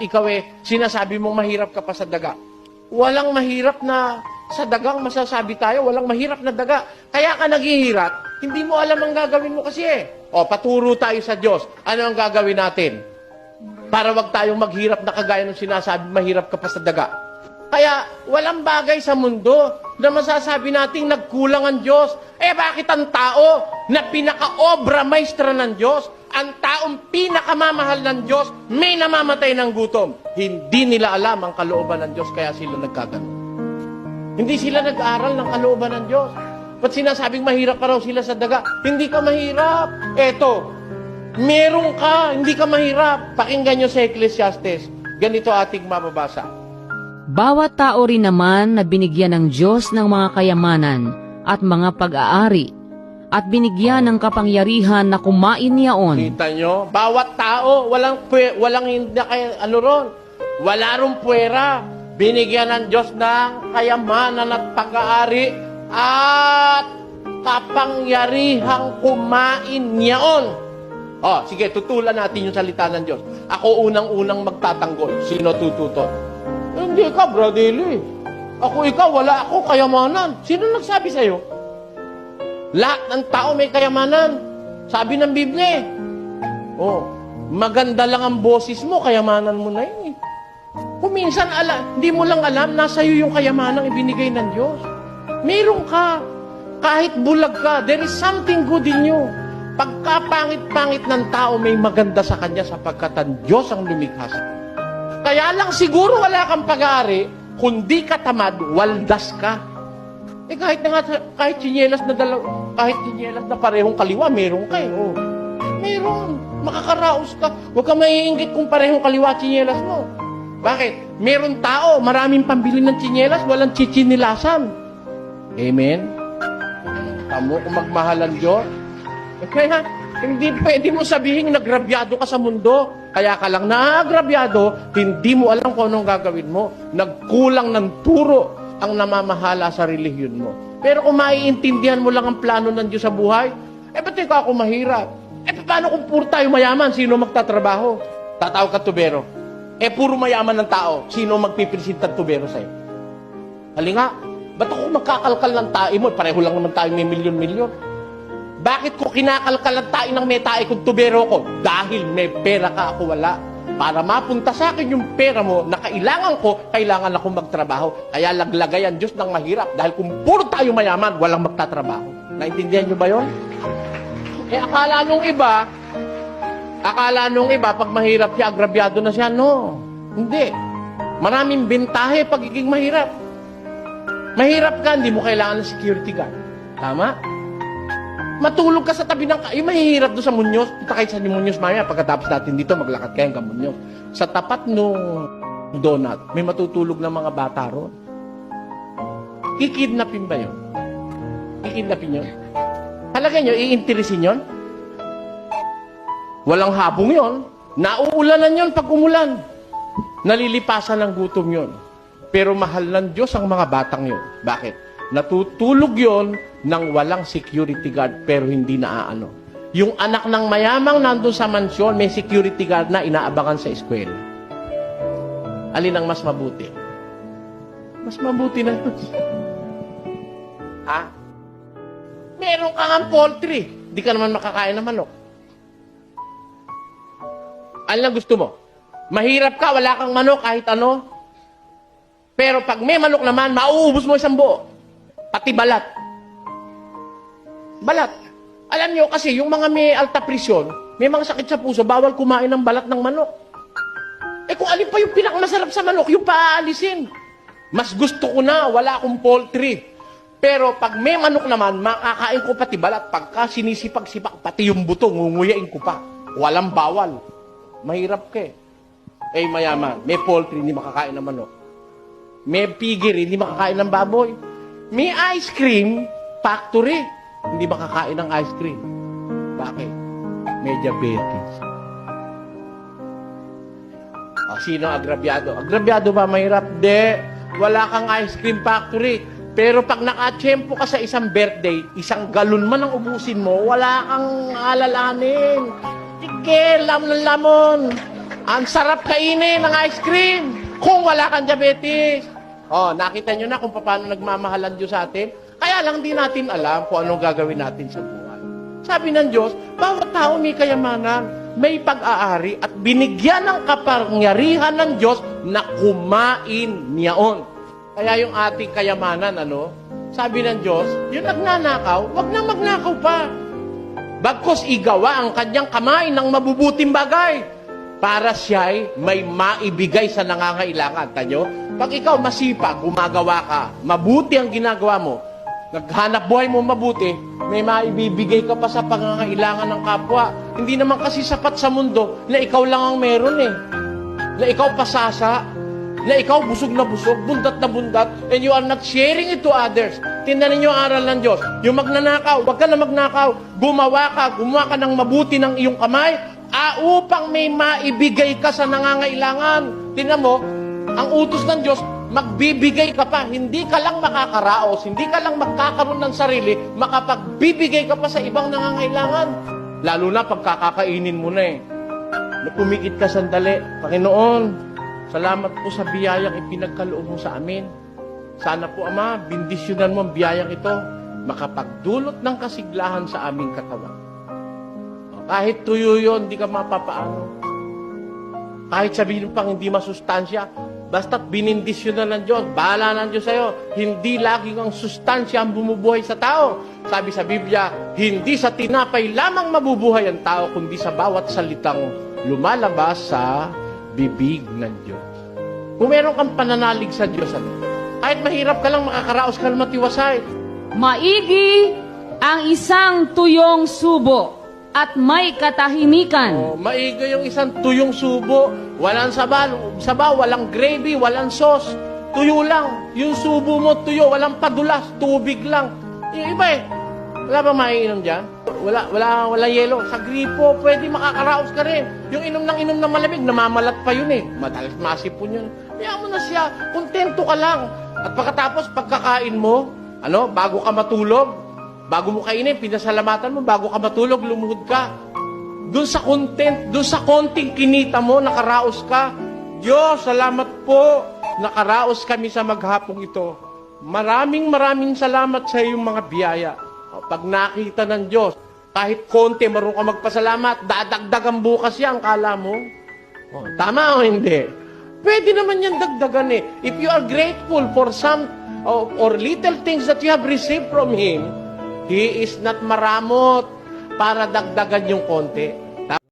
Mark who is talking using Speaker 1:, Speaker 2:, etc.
Speaker 1: ikaw eh, sinasabi mong mahirap ka pa sa daga. Walang mahirap na sa dagang masasabi tayo, walang mahirap na daga. Kaya ka naghihirap, hindi mo alam ang gagawin mo kasi eh. O, paturo tayo sa Diyos. Ano ang gagawin natin? Para wag tayong maghirap na kagaya ng sinasabi, mahirap ka pa sa daga. Kaya walang bagay sa mundo na masasabi nating nagkulang ang Diyos. Eh bakit ang tao na pinaka-obra maestra ng Diyos, ang taong pinakamamahal ng Diyos, may namamatay ng gutom? Hindi nila alam ang kalooban ng Diyos kaya sila nagkagano. Hindi sila nag-aral ng kalooban ng Diyos. Ba't sinasabing mahirap pa raw sila sa daga? Hindi ka mahirap. Eto, meron ka, hindi ka mahirap. Pakinggan nyo sa Ecclesiastes. Ganito ating mababasa.
Speaker 2: Bawat tao rin naman na binigyan ng Diyos ng mga kayamanan at mga pag-aari at binigyan ng kapangyarihan na kumain niyaon.
Speaker 1: Kita nyo? Bawat tao, walang, walang hindi kay, ano ron, wala ron puwera. Binigyan ng Diyos ng kayamanan at pag-aari at kapangyarihang kumain niyaon. Oh, sige, tutulan natin yung salita ng Diyos. Ako unang-unang magtatanggol. Sino tututo? Hindi ka, Bradley. Ako ikaw, wala ako kayamanan. Sino nagsabi sa'yo? Lahat ng tao may kayamanan. Sabi ng Biblia eh. Oh, maganda lang ang boses mo, kayamanan mo na yun eh. Kung minsan ala, hindi mo lang alam, nasa iyo yung kayamanang ibinigay ng Diyos. Meron ka. Kahit bulag ka, there is something good in you. Pagka pangit-pangit ng tao, may maganda sa kanya sapagkat ang Diyos ang lumikha sa Kaya lang siguro wala kang pag-aari, kundi ka tamad, waldas ka. Eh kahit na nga, kahit sinyelas na dalaw, kahit sinyelas na parehong kaliwa, meron ka. Oh. Meron. Makakaraos ka. Huwag ka maiinggit kung parehong kaliwa at sinyelas mo. Bakit? Meron tao, maraming pambili ng sinyelas, walang chichinilasan. Amen? Tamo kung magmahal ang Diyos. Eh, Kaya, hindi pwede mo sabihin nagrabyado ka sa mundo. Kaya ka lang nagrabyado, hindi mo alam kung anong gagawin mo. Nagkulang ng turo ang namamahala sa relihiyon mo. Pero kung maiintindihan mo lang ang plano ng Diyos sa buhay, eh ba't ikaw ako mahirap? Eh paano kung puro tayo mayaman, sino magtatrabaho? Tatawag ka tubero. Eh puro mayaman ng tao, sino magpipresenta ng tubero sa'yo? Halika, ba't ako magkakalkal ng tae mo? Pareho lang naman tayo may milyon-milyon. Bakit ko kinakalkal ang tae ng may tae kung tubero ko? Dahil may pera ka, ako wala. Para mapunta sa akin yung pera mo na kailangan ko, kailangan ako magtrabaho. Kaya laglagay ang Diyos ng mahirap. Dahil kung puro tayo mayaman, walang magtatrabaho. Naintindihan nyo ba yon? Eh, akala nung iba, akala nung iba, pag mahirap siya, agrabyado na siya. No, hindi. Maraming bentahe pagiging mahirap. Mahirap ka, hindi mo kailangan ng security guard. Tama? Matulog ka sa tabi ng... Yung mahihirap doon sa Munyos, punta kayo sa Munyos maya, pagkatapos natin dito, maglakad kayo hanggang Munyos. Sa tapat nung donut, may matutulog na mga bata ron. Kikidnapin ba yun? Kikidnapin yun? Halagay nyo, iinteresin yun? Walang habong yon. Nauulanan yon pag umulan. Nalilipasan ng gutom yon. Pero mahal ng Diyos ang mga batang yon. Bakit? Natutulog yon ng walang security guard pero hindi naaano. Yung anak ng mayamang nandun sa mansyon, may security guard na inaabangan sa eskwela. Alin ang mas mabuti? Mas mabuti na yun. ha? Meron ka ng poultry. Di ka naman makakain ng manok. Ano lang gusto mo? Mahirap ka, wala kang manok, kahit ano. Pero pag may manok naman, mauubos mo isang buo. Pati balat. Balat. Alam nyo kasi, yung mga may alta presyon, may mga sakit sa puso, bawal kumain ng balat ng manok. Eh kung alin pa yung pinakamasarap sa manok, yung paaalisin. Mas gusto ko na, wala akong poultry. Pero pag may manok naman, makakain ko pati balat. Pagka sinisipag-sipak, pati yung buto, ngunguyain ko pa. Walang bawal. Mahirap ka eh. Eh, mayaman. May poultry, hindi makakain ng manok. May piggery, hindi makakain ng baboy. May ice cream, factory. Hindi makakain ng ice cream. Bakit? May diabetes. O, sino ang agrabyado? Agrabyado ba mahirap? De, wala kang ice cream factory. Pero pag nakachempo ka sa isang birthday, isang galon man ang ubusin mo, wala kang alalanin. Sige, lam ng lamon. Ang sarap kainin ng ice cream kung wala kang diabetes. Oh, nakita nyo na kung paano nagmamahalan Diyos sa atin. Kaya lang di natin alam kung anong gagawin natin sa buhay. Sabi ng Diyos, bawat tao may kayamanan, may pag-aari at binigyan ng kapangyarihan ng Diyos na kumain niyaon. Kaya yung ating kayamanan, ano, sabi ng Diyos, yung nagnanakaw, wag na magnakaw pa. Bagkos igawa ang kanyang kamay ng mabubuting bagay para siya'y may maibigay sa nangangailangan. Tanyo, pag ikaw masipag, gumagawa ka, mabuti ang ginagawa mo, naghanap buhay mo mabuti, may maibibigay ka pa sa pangangailangan ng kapwa. Hindi naman kasi sapat sa mundo na ikaw lang ang meron eh. Na ikaw pasasa, na ikaw busog na busog, bundat na bundat, and you are not sharing it to others. Tingnan ninyo ang aral ng Diyos. Yung magnanakaw, wag ka na magnakaw. Gumawa ka, gumawa ka ng mabuti ng iyong kamay, ah, upang may maibigay ka sa nangangailangan. Tingnan mo, ang utos ng Diyos, magbibigay ka pa. Hindi ka lang makakaraos, hindi ka lang magkakaroon ng sarili, makapagbibigay ka pa sa ibang nangangailangan. Lalo na pagkakakainin mo na eh. Pumikit ka sandali, Panginoon, salamat po sa biyayang ipinagkaloob mo sa amin. Sana po, Ama, bindisyonan mo ang biyayang ito, makapagdulot ng kasiglahan sa aming katawan. Kahit tuyo yun, di ka mapapaano. Kahit sabihin pang hindi masustansya, basta't binindisyon na ng Diyos, bahala ng Diyos sa'yo. Hindi laging ang sustansya ang bumubuhay sa tao. Sabi sa Biblia, hindi sa tinapay lamang mabubuhay ang tao, kundi sa bawat salitang lumalabas sa bibig ng Diyos. Kung meron kang pananalig sa Diyos, ano? kahit mahirap ka lang, makakaraos ka lang matiwasay.
Speaker 2: Maigi ang isang tuyong subo at may katahimikan.
Speaker 1: Oh, maiga yung isang tuyong subo. Walang sabaw, sabaw, walang gravy, walang sauce. Tuyo lang. Yung subo mo, tuyo. Walang padulas, tubig lang. Yung iba eh. Wala ba maiinom dyan? Wala, wala, wala yelo. Sa gripo, pwede makakaraos ka rin. Yung inom ng inom ng malamig, namamalat pa yun eh. Madalas masipon yun. Kaya mo na siya, kontento ka lang. At pagkatapos, pagkakain mo, ano, bago ka matulog, bago mo kainin, pinasalamatan mo, bago ka matulog, lumuhod ka. Doon sa content, doon sa konting kinita mo, nakaraos ka. Diyos, salamat po. Nakaraos kami sa maghapong ito. Maraming maraming salamat sa iyong mga biyaya. Pag nakita ng Diyos, kahit konti, marunong ka magpasalamat, dadagdagan bukas yan, kala mo. O, tama o hindi? Pwede naman yan dagdagan eh. If you are grateful for some or little things that you have received from Him, He is not maramot para dagdagan yung konti.